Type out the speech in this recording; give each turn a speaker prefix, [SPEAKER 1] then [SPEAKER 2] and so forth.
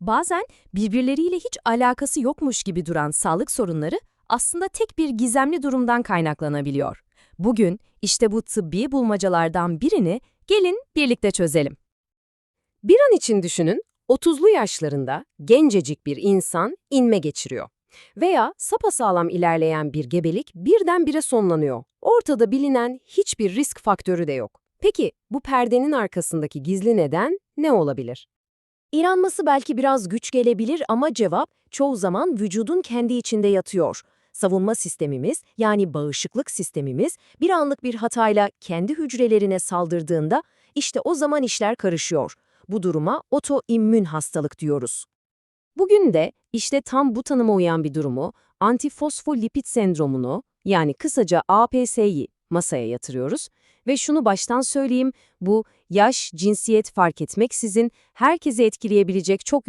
[SPEAKER 1] Bazen birbirleriyle hiç alakası yokmuş gibi duran sağlık sorunları aslında tek bir gizemli durumdan kaynaklanabiliyor. Bugün işte bu tıbbi bulmacalardan birini gelin birlikte çözelim.
[SPEAKER 2] Bir an için düşünün, 30'lu yaşlarında gencecik bir insan inme geçiriyor. Veya sapasağlam ilerleyen bir gebelik birdenbire sonlanıyor. Ortada bilinen hiçbir risk faktörü de yok. Peki bu perdenin arkasındaki gizli neden ne olabilir?
[SPEAKER 3] İnanması belki biraz güç gelebilir ama cevap çoğu zaman vücudun kendi içinde yatıyor. Savunma sistemimiz yani bağışıklık sistemimiz bir anlık bir hatayla kendi hücrelerine saldırdığında işte o zaman işler karışıyor. Bu duruma otoimmün hastalık diyoruz.
[SPEAKER 2] Bugün de işte tam bu tanıma uyan bir durumu, antifosfolipid sendromunu yani kısaca APS'yi masaya yatırıyoruz. Ve şunu baştan söyleyeyim, bu yaş, cinsiyet fark etmeksizin herkese etkileyebilecek çok yönlü